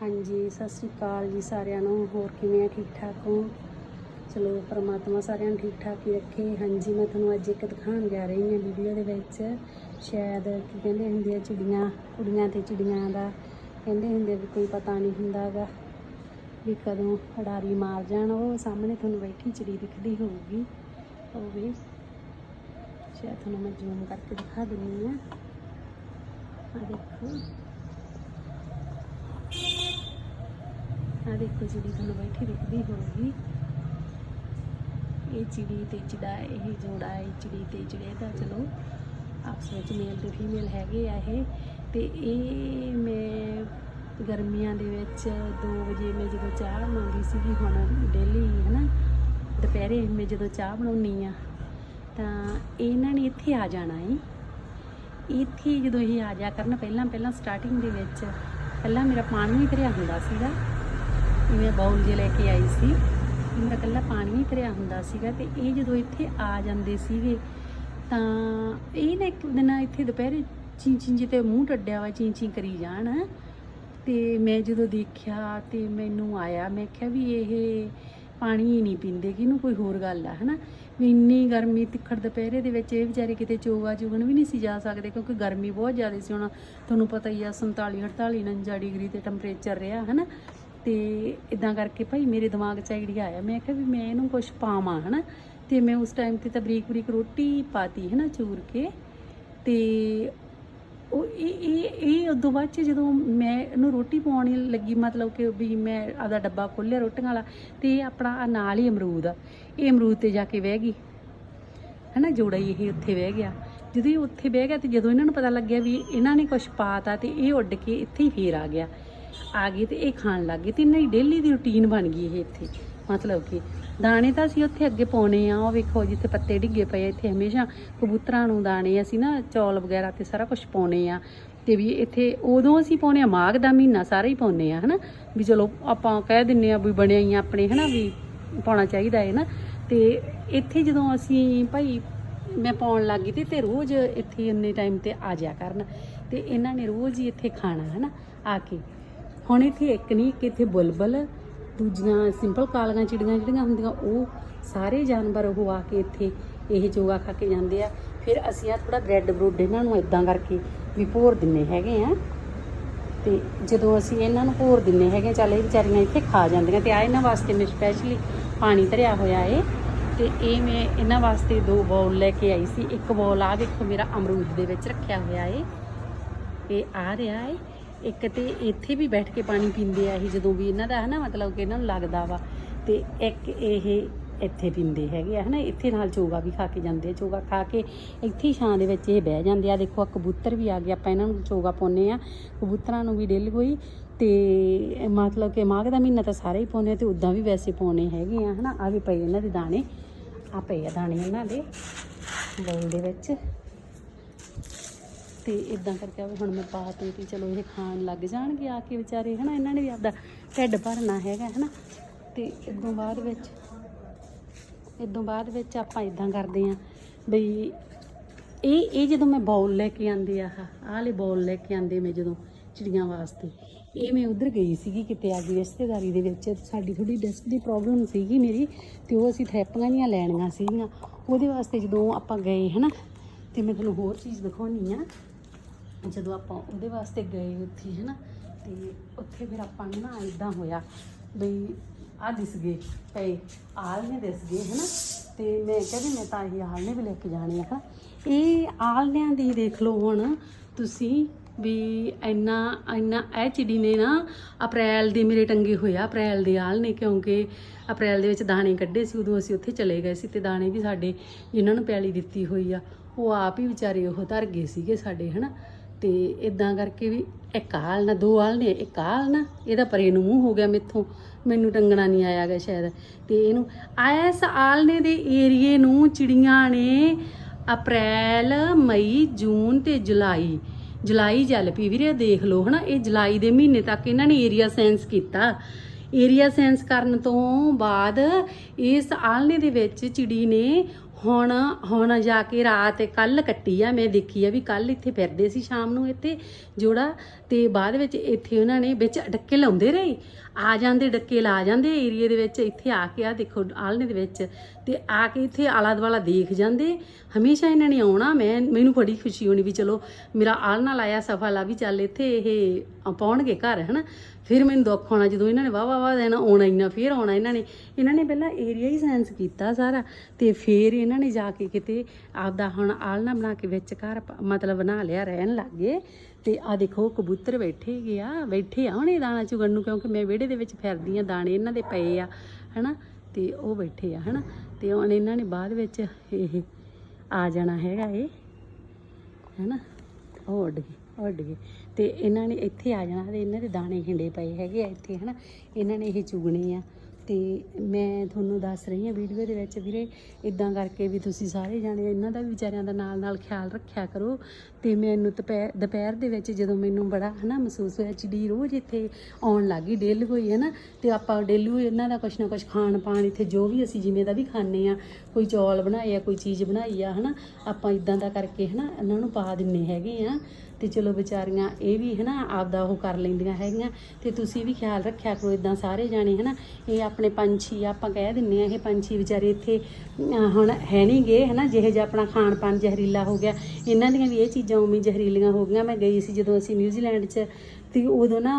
ਹਾਂਜੀ, ਸਤਿ ਸ੍ਰੀ ਅਕਾਲ ਜੀ ਸਾਰਿਆਂ ਨੂੰ। ਹੋਰ ਕਿਵੇਂ ਆ? ਠੀਕ ਠਾਕ ਹੋ? ਚਲੋ, ਪਰਮਾਤਮਾ ਸਾਰਿਆਂ ਨੂੰ ਠੀਕ ਠਾਕ ਹੀ ਰੱਖੇ। ਹਾਂਜੀ, ਮੈਂ ਤੁਹਾਨੂੰ ਅੱਜ ਇੱਕ ਦਿਖਾਉਣ ਜਾ ਰਹੀ ਹਾਂ ਵੀਡੀਓ ਦੇ ਵਿੱਚ। ਸ਼ਾਇਦ ਕੀ ਕਹਿੰਦੇ ਹੁੰਦੇ ਆ, ਚਿੜੀਆਂ, ਕੁੜੀਆਂ ਤੇ ਚਿੜੀਆਂ ਦਾ। ਕਹਿੰਦੇ ਹੁੰਦੇ ਵੀ ਕੋਈ ਪਤਾ ਨਹੀਂ ਹੁੰਦਾਗਾ ਵੀ ਕਦੋਂ ਅਡਾਰੀ ਮਾਰ ਜਾਣ। ਉਹ ਸਾਹਮਣੇ ਤੁਹਾਨੂੰ ਬੈਠੀ ਚਿੜੀ ਦਿਖਦੀ ਹੋਊਗੀ। ਉਹ ਵੀ ਸ਼ਾਇਦ ਤੁਹਾਨੂੰ ਮੈਂ ਜ਼ੂਮ ਕਰਕੇ ਦਿਖਾ ਦਿੰਦੀ ਹਾਂ। ਆ ਦੇਖੋ। ਆ ਦੇਖੋ ਜਿਹੜੀ ਤੁਹਾਨੂੰ ਬੈਠੀ ਦਿਖਦੀ ਹੋਊਗੀ। ਇਹ ਚਿੜੀ ਤੇ ਚਿੜਾ, ਇਹ ਜੋੜਾ ਹੈ ਚਿੜੀ ਤੇ ਚਿੜੇ ਦਾ ਚਲੋ ਆਪਸ ਵਿੱਚ ਮੇਲ ਤੇ ਫੀਮੇਲ ਹੈਗੇ ਆ ਇਹ। ਤੇ ਇਹ ਮੈਂ ਗਰਮੀਆਂ ਦੇ ਵਿੱਚ 2 ਵਜੇ ਮੈਂ ਜਦੋਂ ਚਾਹ ਬਣਾਉਂਦੀ ਸੀਗੀ, ਹੁਣ ਡੇਲੀ ਹਨਾ, ਦੁਪਹਿਰੇ ਮੈਂ ਜਦੋਂ ਚਾਹ ਬਣਾਉਣੀ ਆ, ਤਾਂ ਇਹਨਾਂ ਨੇ ਇੱਥੇ ਆ ਜਾਣਾ ਏ। ਇੱਥੇ ਜਦੋਂ ਇਹ ਆ ਜਾ ਕਰਨ ਪਹਿਲਾਂ ਪਹਿਲਾਂ ਸਟਾਰਟਿੰਗ ਦੇ ਵਿੱਚ ਪਹਿਲਾਂ ਮੇਰਾ ਪਾਣੀ ਵੀ ਭਰਿਆ ਹੁੰਦਾ ਸੀਗਾ। ਮੈਂ ਬਾਉਲ ਜੇ ਲੈ ਕੇ ਆਈ ਸੀ। ਮੇਰਾ ਕੱਲਾ ਪਾਣੀ ਹੀ ਭਰਿਆ ਹੁੰਦਾ ਸੀਗਾ ਤੇ ਇਹ ਜਦੋਂ ਇੱਥੇ ਆ ਜਾਂਦੇ ਸੀਗੇ ਤਾਂ ਇਹ ਨਾ ਇੱਕ ਦਿਨ ਇੱਥੇ ਦੁਪਹਿਰੇ ਚੀਂ ਚੀਂ ਜਿਹੇ ਮੂੰਹ ਟੱਡਿਆ ਵਾ, ਚੀਂ ਚੀਂ ਕਰੀ ਜਾਣ। ਤੇ ਮੈਂ ਜਦੋਂ ਦੇਖਿਆ ਤੇ ਮੈਨੂੰ ਆਇਆ, ਮੈਂ ਕਿਹਾ ਵੀ ਇਹ ਪਾਣੀ ਹੀ ਨਹੀਂ ਪੀਂਦੇ ਕਿ ਇਹਨੂੰ ਕੋਈ ਹੋਰ ਗੱਲ ਆ, ਹਨਾ? ਵੀ ਇੰਨੀ ਗਰਮੀ ਤਿੱਖੜ ਦੁਪਹਿਰੇ ਦੇ ਵਿੱਚ ਇਹ ਵਿਚਾਰੇ ਕਿਤੇ ਚੋਗਾ ਚੁਗਣ ਵੀ ਨਹੀਂ ਸੀ ਜਾ ਸਕਦੇ ਕਿਉਂਕਿ ਗਰਮੀ ਬਹੁਤ ਜ਼ਿਆਦਾ ਸੀ ਹੁਣ। ਤੁਹਾਨੂੰ ਪਤਾ ਹੀ ਆ 47 48 49 ਡਿਗਰੀ ਤੇ ਟੈਂਪਰੇਚਰ ਰਿਹਾ, ਹਨਾ? ਤੇ ਇਦਾਂ ਕਰਕੇ ਭਾਈ ਮੇਰੇ ਦਿਮਾਗ 'ਚ ਆਈਡੀਆ ਆਇਆ। ਮੈਂ ਕਿਹਾ ਵੀ ਮੈਂ ਇਹਨੂੰ ਕੁਝ ਪਾਵਾਂ, ਹਨਾ? ਤੇ ਮੈਂ ਉਸ ਟਾਈਮ ਤੇ ਤਾਂ ਬਰੀਕ ਬਰੀਕ ਰੋਟੀ ਪਾਤੀ, ਹਨਾ, ਚੂਰ ਕੇ। ਤੇ ਉਹ ਇਹ ਇਹ ਇਹ ਉਦੋਂ ਬਾਅਦ ਚ ਜਦੋਂ ਮੈਂ ਇਹਨੂੰ ਰੋਟੀ ਪਾਉਣ ਲੱਗੀ, ਮਤਲਬ ਕਿ ਵੀ ਮੈਂ ਆਦਾ ਡੱਬਾ ਖੋਲ੍ਹਿਆ ਰੋਟੀਆਂ ਵਾਲਾ ਤੇ ਇਹ ਆਪਣਾ ਨਾਲ ਹੀ ਅਮਰੂਦ ਆ ਇਹ ਅਮਰੂਦ ਤੇ ਜਾ ਕੇ ਬਹਿ ਗਈ। ਹਨਾ, ਜੋੜਾ ਹੀ ਇਹ ਉੱਥੇ ਬਹਿ ਗਿਆ। ਜਦੋਂ ਇਹ ਉੱਥੇ ਬਹਿ ਗਿਆ ਤੇ ਜਦੋਂ ਇਹਨਾਂ ਨੂੰ ਪਤਾ ਲੱਗਿਆ ਵੀ ਇਹਨਾਂ ਨੇ ਕੁਝ ਪਾਤਾ ਤੇ ਇਹ ਉੱਡ ਕੇ ਇੱਥੇ ਹੀ ਫੇਰ ਆ ਗਿਆ। ਆ ਗਏ ਤੇ ਇਹ ਖਾਣ ਲੱਗ ਗਏ ਤੇ ਇਹਨਾਂ ਦੀ ਡੇਲੀ ਦੀ ਰੁਟੀਨ ਬਣ ਗਈ ਇਹ ਇੱਥੇ। ਮਤਲਬ ਕਿ ਦਾਣੇ ਤਾਂ ਅਸੀਂ ਉੱਥੇ ਅੱਗੇ ਪਾਉਣੇ ਆ ਉਹ ਵੇਖੋ ਜਿੱਥੇ ਪੱਤੇ ਡਿੱਗੇ ਪਏ ਆ, ਇੱਥੇ ਹਮੇਸ਼ਾ ਕਬੂਤਰਾਂ ਨੂੰ ਦਾਣੇ ਅਸੀਂ ਨਾ ਚੌਲ ਵਗੈਰਾ ਤੇ ਸਾਰਾ ਕੁਝ ਪਾਉਣੇ ਆ। ਤੇ ਵੀ ਇੱਥੇ ਉਦੋਂ ਅਸੀਂ ਪਾਉਣੇ ਆ ਮਾਘ ਦਾ ਮਹੀਨਾ ਸਾਰਾ ਹੀ ਪਾਉਣੇ ਆ ਹਨਾ? ਵੀ ਚਲੋ ਆਪਾਂ ਕਹਿ ਦਿੰਨੇ ਆ ਵੀ ਬਣਿਆ ਹੀ ਆ ਆਪਣੇ ਹਨਾ ਵੀ ਪਾਉਣਾ ਚਾਹੀਦਾ ਹੈ ਨਾ। ਤੇ ਇੱਥੇ ਜਦੋਂ ਅਸੀਂ ਭਾਈ ਮੈਂ ਪਾਉਣ ਲੱਗ ਗਈ ਤੇ ਰੋਜ਼ ਇੱਥੇ ਇੰਨੇ ਟਾਈਮ ਤੇ ਆ ਜਾਇਆ ਕਰਨ। ਤੇ ਇਹਨਾਂ ਨੇ ਰੋਜ਼ ਹੀ ਇੱਥੇ ਖਾਣਾ ਹਨਾ ਆ ਕੇ। ਹੁਣ ਇੱਥੇ ਇੱਕ ਨਹੀਂ, ਇੱਕ ਇੱਥੇ ਬੁਲਬੁਲ, ਦੂਜੀਆਂ ਸਿੰਪਲ ਕਾਲੀਆਂ ਚਿੜੀਆਂ ਜਿਹੜੀਆਂ ਹੁੰਦੀਆਂ, ਉਹ ਸਾਰੇ ਜਾਨਵਰ ਉਹ ਆ ਕੇ ਇੱਥੇ ਇਹ ਜੋਗਾ ਖਾ ਕੇ ਜਾਂਦੇ ਆ। ਫਿਰ ਅਸੀਂ ਆ ਥੋੜਾ ਬ੍ਰੈਡ ਬਰੂਡ ਇਹਨਾਂ ਨੂੰ ਇਦਾਂ ਕਰਕੇ ਵੀ ਭੋਰ ਦਿੰਨੇ ਹੈਗੇ ਆ। ਤੇ ਜਦੋਂ ਅਸੀਂ ਇਹਨਾਂ ਨੂੰ ਭੋਰ ਦਿੰਨੇ ਹੈਗੇ ਚੱਲ ਇਹ ਵਿਚਾਰੀਆਂ ਇੱਥੇ ਖਾ ਜਾਂਦੀਆਂ ਤੇ ਆ ਇਹਨਾਂ ਵਾਸਤੇ ਮੈਂ ਸਪੈਸ਼ਲੀ ਪਾਣੀ ਧਰਿਆ ਹੋਇਆ ਏ। ਤੇ ਇਹ ਮੈਂ ਇਹਨਾਂ ਵਾਸਤੇ ਦੋ ਬਾਉਲ ਲੈ ਕੇ ਆਈ ਸੀ। ਇੱਕ ਬਾਉਲ ਆ ਦੇਖੋ ਮੇਰਾ ਅਮਰੂਦ ਦੇ ਵਿੱਚ ਰੱਖਿਆ ਹੋਇਆ ਏ। ਇਹ ਆ ਰਿਹਾ ਏ। ਇੱਕ ਤੇ ਇੱਥੇ ਵੀ ਬੈਠ ਕੇ ਪਾਣੀ ਪੀਂਦੇ ਆ ਇਹ ਜਦੋਂ ਵੀ ਇਹਨਾਂ ਦਾ ਹਨਾ ਮਤਲਬ ਕਿ ਇਹਨਾਂ ਨੂੰ ਲੱਗਦਾ ਵਾ ਤੇ ਇੱਕ ਇਹ ਇੱਥੇ ਪੀਂਦੇ ਹੈਗੇ ਆ ਹਨਾ, ਇੱਥੇ ਨਾਲ ਚੋਗਾ ਵੀ ਖਾ ਕੇ ਜਾਂਦੇ ਆ, ਚੋਗਾ ਖਾ ਕੇ ਇੱਥੇ ਹੀ ਛਾਂ ਦੇ ਵਿੱਚ ਇਹ ਬਹਿ ਜਾਂਦੇ ਆ। ਦੇਖੋ ਆ ਕਬੂਤਰ ਵੀ ਆ ਗਏ ਆਪਾਂ ਇਹਨਾਂ ਨੂੰ ਚੋਗਾ ਪਾਉਨੇ ਆ। ਕਬੂਤਰਾਂ ਨੂੰ ਵੀ ਡਿੱਲ ਹੋਈ ਤੇ ਮਤਲਬ ਕਿ ਮਾਘ ਦਾ ਮਹੀਨਾ ਤਾਂ ਸਾਰੇ ਹੀ ਪਾਉਨੇ ਆ ਤੇ ਉਦਾਂ ਵੀ ਵੈਸੇ ਪਾਉਨੇ ਹੈਗੇ ਆ ਹਨਾ। ਆ ਵੀ ਪਏ ਇਹਨਾਂ ਦੇ ਦਾਣੇ ਆ ਪਏ ਆ ਦਾਣੇ ਇਹਨਾਂ ਦੇ ਬੋਲ ਦੇ ਵਿੱਚ। ਤੇ ਇਦਾਂ ਕਰਕੇ ਵੀ ਹੁਣ ਮੈਂ ਪਾ ਤੀ ਵੀ ਚਲੋ ਇਹ ਖਾਣ ਲੱਗ ਜਾਣਗੇ ਆ ਕੇ ਵਿਚਾਰੇ, ਹਨਾ, ਇਹਨਾਂ ਨੇ ਵੀ ਆਪਦਾ ਢਿੱਡ ਭਰਨਾ ਹੈਗਾ, ਹਨਾ। ਤੇ ਇਦੋਂ ਬਾਅਦ ਵਿੱਚ, ਇਦੋਂ ਬਾਅਦ ਵਿੱਚ ਆਪਾਂ ਇਦਾਂ ਕਰਦੇ ਆਂ ਬਈ ਇਹ ਇਹ ਜਦੋਂ ਮੈਂ ਬਾਉਲ ਲੈ ਕੇ ਆਂਦੇ ਆ, ਆਹ ਆਹ ਵਾਲੇ ਬਾਉਲ ਲੈ ਕੇ ਆਂਦੇ ਮੈਂ ਜਦੋਂ ਚਿੜੀਆਂ ਵਾਸਤੇ, ਇਹ ਮੈਂ ਉਧਰ ਗਈ ਸੀਗੀ ਕਿਤੇ ਆ ਗਈ ਰਿਸ਼ਤੇਦਾਰੀ ਦੇ ਵਿੱਚ, ਸਾਡੀ ਥੋੜੀ ਡਿਸਕ ਦੀ ਪ੍ਰੋਬਲਮ ਸੀਗੀ ਮੇਰੀ ਤੇ ਉਹ ਅਸੀਂ ਥੈਰਪੀਆਂ ਦੀਆਂ ਲੈਣੀਆਂ ਸੀਗੀਆਂ, ਉਹਦੇ ਵਾਸਤੇ ਜਦੋਂ ਆਪਾਂ ਗਏ, ਹਨਾ, ਤੇ ਮੈਂ ਤੁਹਾਨੂੰ ਹੋਰ ਚੀਜ਼ ਦਿਖਾਉਣੀ ਆ। ਜਦੋਂ ਆਪਾਂ ਉਹਦੇ ਵਾਸਤੇ ਗਏ ਉੱਥੇ ਹੈ ਨਾ ਤੇ ਉੱਥੇ ਫਿਰ ਆਪਾਂ ਨੂੰ ਨਾ ਇਦਾਂ ਹੋਇਆ ਬਈ ਆ ਦਿਸ ਗਏ ਪਏ ਆਲ ਨੇ ਦਿਸ ਗਏ ਨਾ ਤੇ ਮੈਂ ਕਿਹਾ ਵੀ ਮੈਂ ਤਾਂ ਇਹ ਆਲ ਨੇ ਵੀ ਲੈ ਕੇ ਜਾਣੇ ਆ ਇਹ ਆਲਣਿਆਂ ਦੀ ਦੇਖ ਲਓ ਹੁਣ ਤੁਸੀਂ ਵੀ ਇੰਨਾ ਇੰਨਾ ਇਹ ਚਿੜੀ ਨੇ ਨਾ ਅਪ੍ਰੈਲ ਦੇ ਮੇਰੇ ਟੰਗੇ ਹੋਇਆ ਅਪ੍ਰੈਲ ਦੇ ਆਲ ਨੇ, ਕਿਉਂਕਿ ਅਪ੍ਰੈਲ ਦੇ ਵਿੱਚ ਦਾਣੇ ਕੱਢੇ ਸੀ, ਉਦੋਂ ਅਸੀਂ ਉੱਥੇ ਚਲੇ ਗਏ ਸੀ ਤੇ ਦਾਣੇ ਵੀ ਸਾਡੇ ਜਿਨ੍ਹਾਂ ਨੂੰ ਪੈਲੀ ਦਿੱਤੀ ਹੋਈ ਆ, ਉਹ ਆਪ ਹੀ ਵਿਚਾਰੇ ਉਹ ਧਰ ਗਏ ਸੀਗੇ ਸਾਡੇ, ਹਨਾ। ਤੇ ਇਦਾਂ ਕਰਕੇ ਵੀ ਇੱਕ ਆਲ ਨਾ, ਦੋ ਆਲ ਨੇ ਇੱਕ ਆਲ ਨਾ, ਇਹਦਾ ਪਰੇ ਨੂੰ ਮੂੰਹ ਹੋ ਗਿਆ ਮੇਥੋਂ, ਮੈਨੂੰ ਟੰਗਣਾ ਨਹੀਂ ਆਇਆ ਗਿਆ ਸ਼ਾਇਦ। ਤੇ ਇਹਨੂੰ ਐਸ ਆਲਨੇ ਦੇ ਏਰੀਏ ਨੂੰ ਚਿੜੀਆਂ ਨੇ ਅਪ੍ਰੈਲ, ਮਈ, ਜੂਨ ਤੇ ਜੁਲਾਈ। ਜੁਲਾਈ ਚੱਲ ਪਈ ਵੀਰੇ ਦੇਖ ਲਓ ਹਨਾ, ਇਹ ਜੁਲਾਈ ਦੇ ਮਹੀਨੇ ਤੱਕ ਇਹਨਾਂ ਨੇ ਏਰੀਆ ਸੈਂਸ ਕੀਤਾ। ਏਰੀਆ ਸੈਂਸ ਕਰਨ ਤੋਂ ਬਾਅਦ ਇਸ ਆਲਣੇ ਦੇ ਵਿੱਚ ਚਿੜੀ ਨੇ ਹੁਣ ਹੁਣ ਜਾ ਕੇ ਰਾਤ ਕੱਲ ਕੱਟੀ ਆ, ਮੈਂ ਦੇਖੀ ਆ ਵੀ ਕੱਲ ਇੱਥੇ ਫਿਰਦੇ ਸੀ ਸ਼ਾਮ ਨੂੰ ਇੱਥੇ ਜੋੜਾ, ਤੇ ਬਾਅਦ ਵਿੱਚ ਇੱਥੇ ਉਹਨਾਂ ਨੇ ਵਿੱਚ ਡੱਕੇ ਲਾਉਂਦੇ ਰਹੇ। ਆ ਜਾਂਦੇ, ਡੱਕੇ ਲਾ ਜਾਂਦੇ ਏਰੀਏ ਦੇ ਵਿੱਚ, ਇੱਥੇ ਆ ਕੇ ਆ ਦੇਖੋ ਆਲਣੇ ਦੇ ਵਿੱਚ। ਤੇ ਆ ਕੇ ਇੱਥੇ ਆਲਾ ਦੁਆਲਾ ਦੇਖ ਜਾਂਦੇ। ਹਮੇਸ਼ਾ ਇਹਨਾਂ ਨੇ ਆਉਣਾ, ਮੈਂ, ਮੈਨੂੰ ਬੜੀ ਖੁਸ਼ੀ ਹੋਣੀ ਵੀ ਚਲੋ ਮੇਰਾ ਆਲਣਾ ਲਾਇਆ ਸਫਾ ਲਾ ਵੀ ਚੱਲ ਇੱਥੇ ਇਹ ਪਾਉਣਗੇ ਘਰ, ਹਨਾ। ਫਿਰ ਮੈਨੂੰ ਦੁੱਖ ਹੋਣਾ ਜਦੋਂ ਇਹਨਾਂ ਨੇ ਵਾਹ ਵਾਹ ਵਾਹ ਦੇਣਾ ਆਉਣਾ ਹੀ ਨਾ ਫਿਰ ਆਉਣਾ ਇਹਨਾਂ ਨੇ। ਇਹਨਾਂ ਨੇ ਪਹਿਲਾਂ ਏਰੀਆ ਹੀ ਸੈਂਸ ਕੀਤਾ ਸਾਰਾ ਤੇ ਫਿਰ ਇਹਨਾਂ ਨੇ ਜਾ ਕੇ ਕਿਤੇ ਆਪਦਾ ਹੁਣ ਆਲਣਾ ਬਣਾ ਕੇ ਵਿੱਚ ਘਰ ਮਤਲਬ ਬਣਾ ਲਿਆ, ਰਹਿਣ ਲੱਗੇ ਤੇ ਆ ਦੇਖੋ, ਕਬੂਤਰ ਬੈਠੇ ਗਿਆ ਬੈਠੇ ਆ, ਹੁਣੇ ਦਾਣਾ ਚੁਗਣ ਨੂੰ ਕਿਉਂਕਿ ਮੈਂ ਵਿਹੜੇ ਦੇ ਵਿੱਚ ਫਿਰਦੀ ਆ, ਦਾਣੇ ਇਹਨਾਂ ਦੇ ਪਏ ਆ, ਹਨਾ। ਤੇ ਉਹ ਬੈਠੇ ਆ, ਹਨਾ? ਤੇ ਹੁਣ ਇਹਨਾਂ ਨੇ ਬਾਅਦ ਵਿੱਚ ਇਹ ਆ ਜਾਣਾ ਹੈਗਾ ਇਹ, ਹੈਨਾ? ਉਹ ਉੱਡ ਗਏ ਉੱਡ ਗਏ। ਤੇ ਇਹਨਾਂ ਨੇ ਇੱਥੇ ਆ ਜਾਣਾ, ਤੇ ਇਹਨਾਂ ਦੇ ਦਾਣੇ ਹਿੰਡੇ ਪਏ ਹੈਗੇ ਆ ਇੱਥੇ, ਹਨਾ? ਇਹਨਾਂ ਨੇ ਇਹ ਚੁਗਣੇ ਆ। ਤੇ ਮੈਂ ਤੁਹਾਨੂੰ ਦੱਸ ਰਹੀ ਹਾਂ ਵੀਡੀਓ ਦੇ ਵਿੱਚ ਵੀਰੇ ਇਦਾਂ ਕਰਕੇ ਵੀ ਤੁਸੀਂ ਸਾਰੇ ਜਾਣੇ ਇਹਨਾਂ ਦਾ ਵੀ ਵਿਚਾਰਿਆਂ ਦਾ ਨਾਲ ਨਾਲ ਖਿਆਲ ਰੱਖਿਆ ਕਰੋ ਤੇ ਮੈਨੂੰ ਦੁਪਹਿਰ ਦੁਪਹਿਰ ਦੇ ਵਿੱਚ ਜਦੋਂ ਮੈਨੂੰ ਬੜਾ ਹਨਾ ਮਹਿਸੂਸ ਹੋਇਆ, ਚਿੜੀ ਰੋਜ਼ ਇੱਥੇ ਆਉਣ ਲੱਗੀ ਡੇਲੀ ਹੋਈ ਹੈ ਨਾ, ਤੇ ਆਪਾਂ ਡੇਲੀ ਇਹਨਾਂ ਦਾ ਕੁਛ ਨਾ ਕੁਛ ਖਾਣ ਪਾਣ ਇੱਥੇ ਜੋ ਵੀ ਅਸੀਂ ਜਿਵੇਂ ਦਾ ਵੀ ਖਾਂਦੇ ਆ ਕੋਈ ਚੌਲ ਬਣਾਏ ਆ, ਕੋਈ ਚੀਜ਼ ਬਣਾਈ ਆ, ਹਨਾ, ਆਪਾਂ ਇਦਾਂ ਦਾ ਕਰਕੇ ਹਨਾ ਇਹਨਾਂ ਨੂੰ ਪਾ ਦਿੰਨੇ ਹੈਗੇ ਆ। ਤੇ ਚਲੋ ਵਿਚਾਰੀਆਂ ਇਹ ਵੀ ਹੈ ਨਾ ਆਪਦਾ ਉਹ ਕਰ ਲੈਂਦੀਆਂ ਹੈਗੀਆਂ ਤੇ ਤੁਸੀਂ ਵੀ ਖਿਆਲ ਰੱਖਿਆ ਕਰੋ ਇਦਾਂ ਸਾਰੇ ਜਾਣੇ ਹੈ ਨਾ ਇਹ ਆਪਣੇ ਪੰਛੀ ਆਪਾਂ ਕਹਿ ਦਿੰਨੇ ਆ ਇਹ ਪੰਛੀ ਵਿਚਾਰੇ ਇੱਥੇ ਹੁਣ ਹੈ ਨਹੀਂ ਗਏ ਹੈ ਨਾ ਜਿਹੇ ਜਿਹਾ ਆਪਣਾ ਖਾਣ ਪਾਣ ਜ਼ਹਿਰੀਲਾ ਹੋ ਗਿਆ। ਇਹਨਾਂ ਦੀਆਂ ਵੀ ਇਹ ਚੀਜ਼ਾਂ ਉਵੇਂ ਜ਼ਹਿਰੀਲੀਆਂ ਹੋ ਗਈਆਂ। ਮੈਂ ਗਈ ਸੀ ਜਦੋਂ ਅਸੀਂ ਨਿਊਜ਼ੀਲੈਂਡ 'ਚ ਤੇ ਉਦੋਂ ਨਾ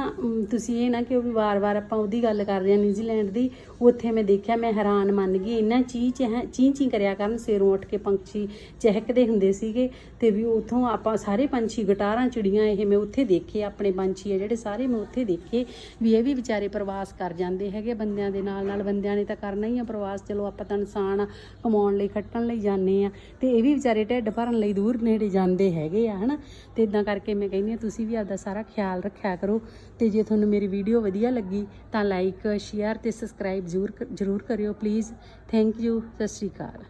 ਤੁਸੀਂ ਇਹ ਨਾ ਕਿ ਉਹ ਵੀ ਵਾਰ-ਵਾਰ ਆਪਾਂ ਉਹਦੀ ਗੱਲ ਕਰਦੇ ਰਹੇ ਹਾਂ ਨਿਊਜ਼ੀਲੈਂਡ ਦੀ, ਉੱਥੇ ਮੈਂ ਦੇਖਿਆ, ਮੈਂ ਹੈਰਾਨ ਮੰਨ ਗਈ। ਇੰਨਾ ਚੀਂ ਚਹਿ ਚੀਂ ਚੀਂ ਕਰਿਆ ਕਰਨ, ਸਵੇਰੋਂ ਉੱਠ ਕੇ ਪੰਛੀ ਚਹਿਕਦੇ ਹੁੰਦੇ ਸੀਗੇ ਤੇ ਵੀ ਉਥੋਂ ਆਪਾਂ ਸਾਰੇ ਪੰਛੀ ਗਟਾ ਗਟਾਰਾਂ ਚਿੜੀਆਂ ਇਹ ਮੈਂ ਉੱਥੇ ਦੇਖੇ, ਆਪਣੇ ਪੰਛੀ ਆ ਜਿਹੜੇ ਸਾਰੇ ਮੈਂ ਉੱਥੇ ਦੇਖੇ, ਵੀ ਇਹ ਵੀ ਵਿਚਾਰੇ ਪ੍ਰਵਾਸ ਕਰ ਜਾਂਦੇ ਹੈਗੇ ਬੰਦਿਆਂ ਦੇ ਨਾਲ ਨਾਲ ਬੰਦਿਆਂ ਨੇ ਤਾਂ ਕਰਨਾ ਹੀ ਆ ਪ੍ਰਵਾਸ, ਚਲੋ ਆਪਾਂ ਤਾਂ ਇਨਸਾਨ ਆ, ਕਮਾਉਣ ਲਈ, ਖੱਟਣ ਲਈ ਜਾਂਦੇ ਆ, ਤੇ ਇਹ ਵੀ ਵਿਚਾਰੇ ਢਿੱਡ ਭਰਨ ਲਈ ਦੂਰ ਨੇੜੇ ਜਾਂਦੇ ਹੈਗੇ ਆ, ਹਨਾ? ਤੇ ਇਦਾਂ ਕਰਕੇ ਮੈਂ ਕਹਿੰਦੀ ਆ ਤੁਸੀਂ ਵੀ ਆਪਦਾ ਸਾਰਾ ਖਿਆਲ ਰੱਖਿਆ ਕਰੋ, ਤੇ ਜੇ ਤੁਹਾਨੂੰ ਮੇਰੀ ਵੀਡੀਓ ਵਧੀਆ ਲੱਗੀ, ਤਾਂ ਲਾਈਕ ਸ਼ੇਅਰ ਤੇ ਸਬਸਕ੍ਰਾਈਬ ਜ਼ਰੂਰ ਜ਼ਰੂਰ ਕਰਿਓ ਪਲੀਜ਼ ਥੈਂਕ ਯੂ ਸਤਿ ਸ਼੍ਰੀ ਅਕਾਲ।